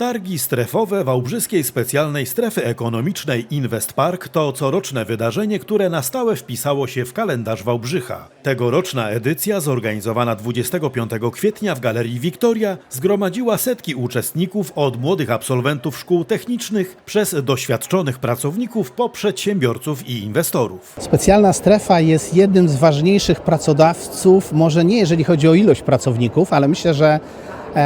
Targi strefowe Wałbrzyskiej Specjalnej Strefy Ekonomicznej Invest Park to coroczne wydarzenie, które na stałe wpisało się w kalendarz Wałbrzycha. Tegoroczna edycja, zorganizowana 25 kwietnia w Galerii Wiktoria, zgromadziła setki uczestników od młodych absolwentów szkół technicznych przez doświadczonych pracowników po przedsiębiorców i inwestorów. Specjalna strefa jest jednym z ważniejszych pracodawców, może nie jeżeli chodzi o ilość pracowników, ale myślę, że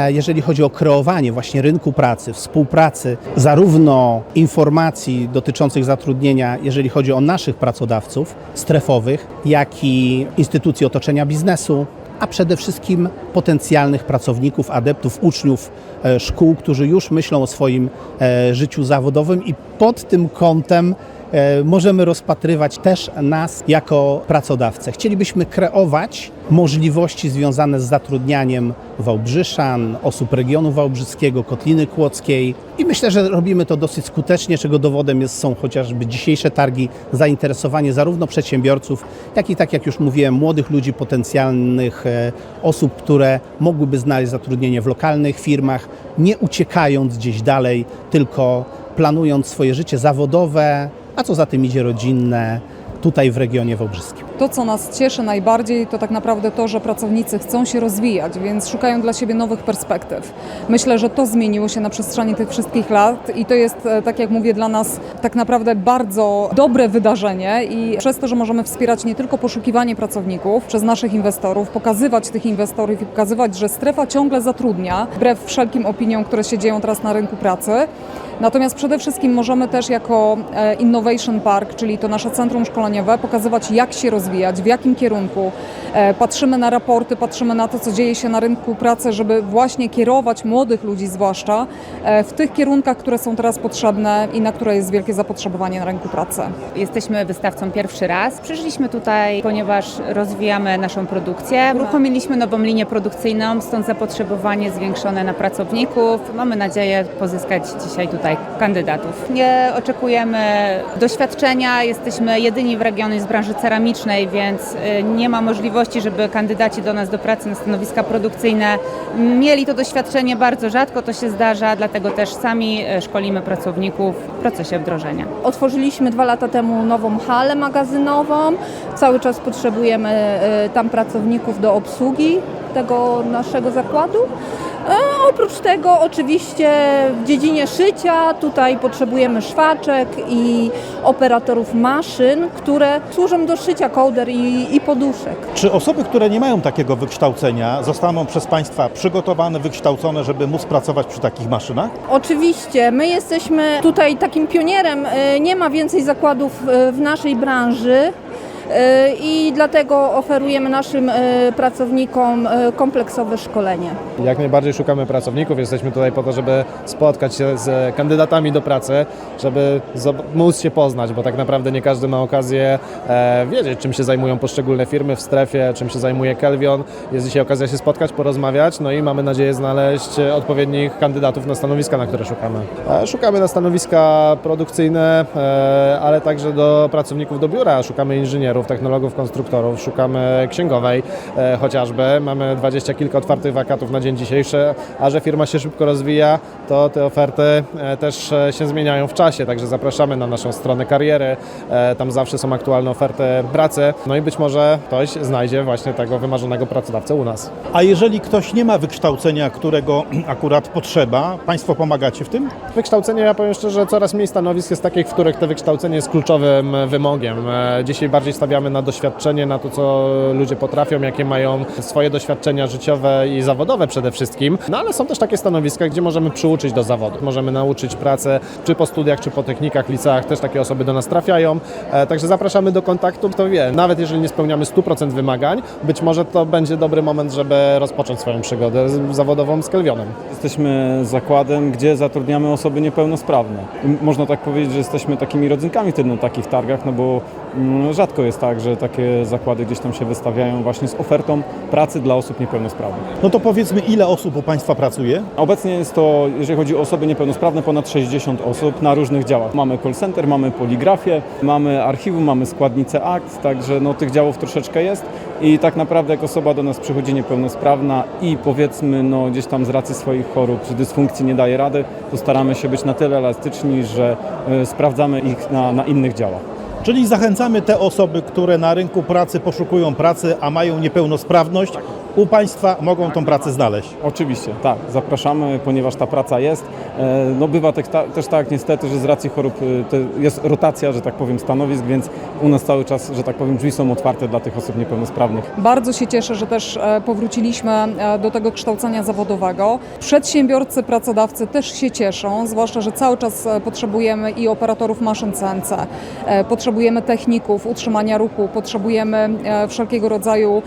jeżeli chodzi o kreowanie właśnie rynku pracy, współpracy, zarówno informacji dotyczących zatrudnienia, jeżeli chodzi o naszych pracodawców strefowych, jak i instytucji otoczenia biznesu, a przede wszystkim potencjalnych pracowników, adeptów, uczniów e, szkół, którzy już myślą o swoim e, życiu zawodowym i pod tym kątem e, możemy rozpatrywać też nas jako pracodawcę. Chcielibyśmy kreować możliwości związane z zatrudnianiem Wałbrzyszan, osób regionu wałbrzyskiego, Kotliny Kłodzkiej i myślę, że robimy to dosyć skutecznie, czego dowodem jest, są chociażby dzisiejsze targi, zainteresowanie zarówno przedsiębiorców, jak i tak jak już mówiłem, młodych ludzi, potencjalnych e, osób, które mogłyby znaleźć zatrudnienie w lokalnych firmach, nie uciekając gdzieś dalej, tylko planując swoje życie zawodowe, a co za tym idzie rodzinne, tutaj w regionie wałbrzyskim. To, co nas cieszy najbardziej, to tak naprawdę to, że pracownicy chcą się rozwijać, więc szukają dla siebie nowych perspektyw. Myślę, że to zmieniło się na przestrzeni tych wszystkich lat i to jest, e, tak jak mówię, dla nas tak naprawdę bardzo dobre wydarzenie i przez to, że możemy wspierać nie tylko poszukiwanie pracowników przez naszych inwestorów, pokazywać tych inwestorów i pokazywać, że strefa ciągle zatrudnia, wbrew wszelkim opiniom, które się dzieją teraz na rynku pracy. Natomiast przede wszystkim możemy też jako e, Innovation Park, czyli to nasze centrum szkoleniowe, pokazywać jak się rozwijać, w jakim kierunku. E, Patrzymy na raporty, patrzymy na to, co dzieje się na rynku pracy, żeby właśnie kierować młodych ludzi zwłaszcza e, w tych kierunkach, które są teraz potrzebne i na które jest wielkie zapotrzebowanie na rynku pracy. Jesteśmy wystawcą pierwszy raz. Przyszliśmy tutaj, ponieważ rozwijamy naszą produkcję. Uruchomiliśmy nową linię produkcyjną, stąd zapotrzebowanie zwiększone na pracowników. Mamy nadzieję pozyskać dzisiaj tutaj kandydatów. Nie oczekujemy doświadczenia, jesteśmy jedyni w regionie z branży ceramicznej, więc y, nie ma możliwości, żeby kandydaci do nas do pracy na stanowiska produkcyjne mieli to doświadczenie bardzo rzadko, to się zdarza, dlatego też sami y, szkolimy pracowników w procesie wdrożenia. Otworzyliśmy dwa lata temu nową halę magazynową. Cały czas potrzebujemy e, tam pracowników do obsługi tego naszego zakładu. Oprócz tego oczywiście w dziedzinie szycia tutaj potrzebujemy szwaczek i operatorów maszyn, które służą do szycia kołder i, i poduszek. Czy osoby, które nie mają takiego wykształcenia, zostaną przez Państwa przygotowane, wykształcone, żeby móc pracować przy takich maszynach? Oczywiście, my jesteśmy tutaj takim pionierem. E, Nie ma więcej zakładów e, w naszej branży. E, I dlatego oferujemy naszym e, pracownikom e, kompleksowe szkolenie. Jak najbardziej szukamy pracowników. Jesteśmy tutaj po to, żeby spotkać się z kandydatami do pracy, żeby móc się poznać, bo tak naprawdę nie każdy ma okazję wiedzieć, czym się zajmują poszczególne firmy w strefie, czym się zajmuje Kelvion. Jest dzisiaj okazja się spotkać, porozmawiać, no i mamy nadzieję znaleźć odpowiednich kandydatów na stanowiska, na które szukamy. Szukamy na stanowiska produkcyjne, ale także do pracowników do biura. Szukamy inżynierów, technologów, konstruktorów, szukamy księgowej e, chociażby. Mamy dwadzieścia kilka otwartych wakatów na dzień dzisiejszy, a że firma się szybko rozwija, to te oferty e, też e, się zmieniają w czasie, także zapraszamy na naszą stronę kariery. E, Tam zawsze są aktualne oferty pracy, no i być może ktoś znajdzie właśnie tego wymarzonego pracodawcę u nas. A jeżeli ktoś nie ma wykształcenia, którego akurat potrzeba, Państwo pomagacie w tym? Wykształcenie, ja powiem szczerze, coraz mniej stanowisk jest takich, w których to wykształcenie jest kluczowym wymogiem. E, Dzisiaj bardziej stawiamy na doświadczenie, na to, co ludzie potrafią, jakie mają swoje doświadczenia życiowe i zawodowe przede wszystkim. No ale są też takie stanowiska, gdzie możemy przyuczyć do zawodu. Możemy nauczyć pracę, czy po studiach, czy po technikach, liceach, też takie osoby do nas trafiają. E, Także zapraszamy do kontaktu. Kto wie, nawet jeżeli nie spełniamy 100% wymagań, być może to będzie dobry moment, żeby rozpocząć swoją przygodę zawodową z Kelvionem. Jesteśmy zakładem, gdzie zatrudniamy osoby niepełnosprawne. Można tak powiedzieć, że jesteśmy takimi rodzynkami wtedy na takich targach, no bo Mm, Rzadko jest tak, że takie zakłady gdzieś tam się wystawiają właśnie z ofertą pracy dla osób niepełnosprawnych. No to powiedzmy, ile osób u Państwa pracuje? Obecnie jest to, jeżeli chodzi o osoby niepełnosprawne, ponad 60 osób na różnych działach. Mamy call center, mamy poligrafię, mamy archiwum, mamy składnicę akt, także no, tych działów troszeczkę jest i tak naprawdę jak osoba do nas przychodzi niepełnosprawna i powiedzmy no, gdzieś tam z racji swoich chorób czy dysfunkcji nie daje rady, to staramy się być na tyle elastyczni, że e, sprawdzamy ich na, na innych działach. Czyli zachęcamy te osoby, które na rynku pracy poszukują pracy, a mają niepełnosprawność, u Państwa mogą tą pracę znaleźć. Oczywiście, tak, zapraszamy, ponieważ ta praca jest. E, No bywa tak, ta, też tak niestety, że z racji chorób e, to jest rotacja, że tak powiem, stanowisk, więc u nas cały czas, że tak powiem, drzwi są otwarte dla tych osób niepełnosprawnych. Bardzo się cieszę, że też e, powróciliśmy do tego kształcenia zawodowego. Przedsiębiorcy, pracodawcy też się cieszą, zwłaszcza, że cały czas potrzebujemy i operatorów maszyn CNC, potrzebujemy techników, utrzymania ruchu, potrzebujemy wszelkiego rodzaju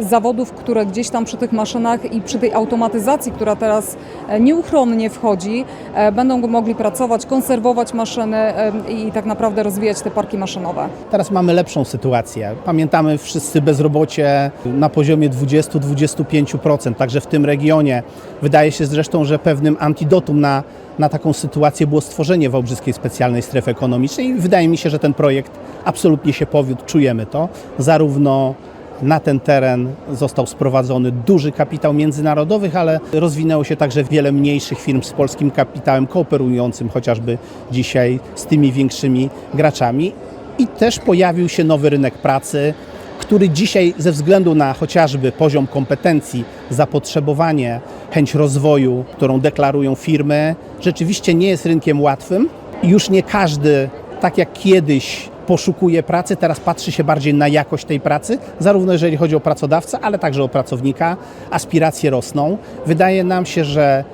zawodów, które gdzieś tam przy tych maszynach i przy tej automatyzacji, która teraz e, nieuchronnie wchodzi, e, będą mogli pracować, konserwować maszyny e, i tak naprawdę rozwijać te parki maszynowe. Teraz mamy lepszą sytuację. Pamiętamy wszyscy bezrobocie na poziomie 20-25%, także w tym regionie. Wydaje się zresztą, że pewnym antidotum na, na taką sytuację było stworzenie Wałbrzyskiej Specjalnej Strefy Ekonomicznej i wydaje mi się, że ten projekt absolutnie się powiódł, czujemy to, zarówno na ten teren został sprowadzony duży kapitał międzynarodowych, ale rozwinęło się także wiele mniejszych firm z polskim kapitałem kooperującym chociażby dzisiaj z tymi większymi graczami. I też pojawił się nowy rynek pracy, który dzisiaj ze względu na chociażby poziom kompetencji, zapotrzebowanie, chęć rozwoju, którą deklarują firmy, rzeczywiście nie jest rynkiem łatwym. Już nie każdy, tak jak kiedyś, poszukuje pracy, teraz patrzy się bardziej na jakość tej pracy, zarówno jeżeli chodzi o pracodawcę, ale także o pracownika. Aspiracje rosną. Wydaje nam się, że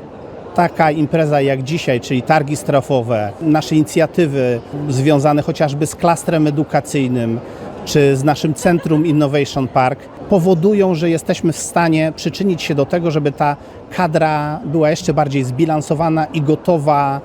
taka impreza jak dzisiaj, czyli targi strefowe, nasze inicjatywy związane chociażby z klastrem edukacyjnym, czy z naszym Centrum Innovation Park, powodują, że jesteśmy w stanie przyczynić się do tego, żeby ta kadra była jeszcze bardziej zbilansowana i gotowa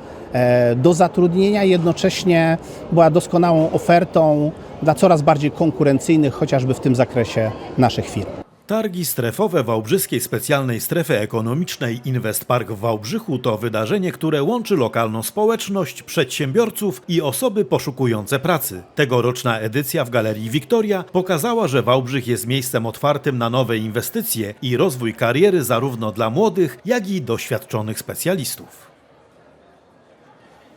do zatrudnienia, jednocześnie była doskonałą ofertą dla coraz bardziej konkurencyjnych, chociażby w tym zakresie naszych firm. Targi strefowe Wałbrzyskiej Specjalnej Strefy Ekonomicznej Investpark w Wałbrzychu to wydarzenie, które łączy lokalną społeczność, przedsiębiorców i osoby poszukujące pracy. Tegoroczna edycja w Galerii Wiktoria pokazała, że Wałbrzych jest miejscem otwartym na nowe inwestycje i rozwój kariery zarówno dla młodych, jak i doświadczonych specjalistów.